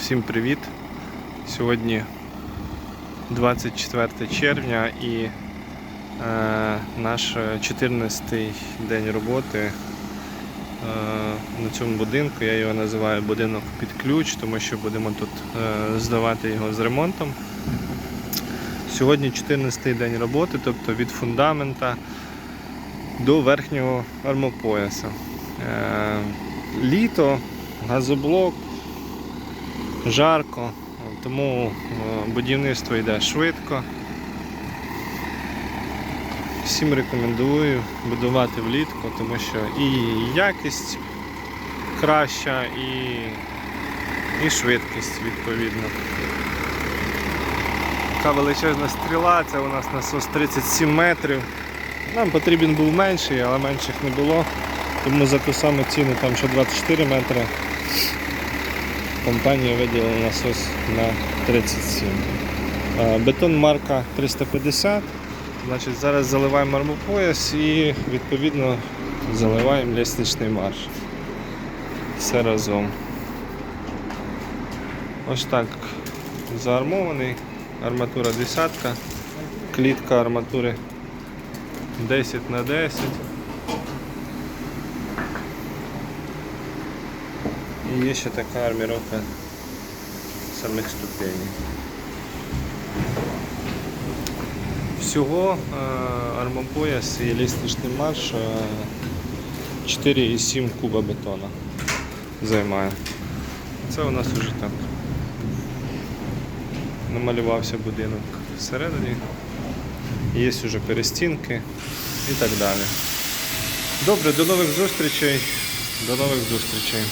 Всім привіт! Сьогодні 24 червня і е, наш 14-й день роботи е, на цьому будинку. Я його називаю будинок під ключ, тому що будемо тут е, здавати його з ремонтом. Сьогодні 14-й день роботи, тобто від фундамента до верхнього армопояса. Е, літо, газоблок, жарко, тому е, будівництво йде швидко. Всім рекомендую будувати влітку, тому що і якість краща, і, і швидкість відповідно. Така величезна стріла, це у нас насос 37 метрів. Нам потрібен був менший, але менших не було. Тому за ту саму ціну, там що 24 метри, компанія виділила насос на 37. Бетон марка 350. Значить, зараз заливаємо армопояс і відповідно заливаємо лестничний марш. Все разом. Ось так заармований. Арматура десятка, клітка арматури 10 на 10. І є ще така арміровка самих ступеней. Всього е, армопояс і лістичний марш е, 4,7 куба бетона займає. Це у нас вже так. Намалювався будинок всередині. Є вже перестінки і так далі. Добре, до нових зустрічей. До нових зустрічей.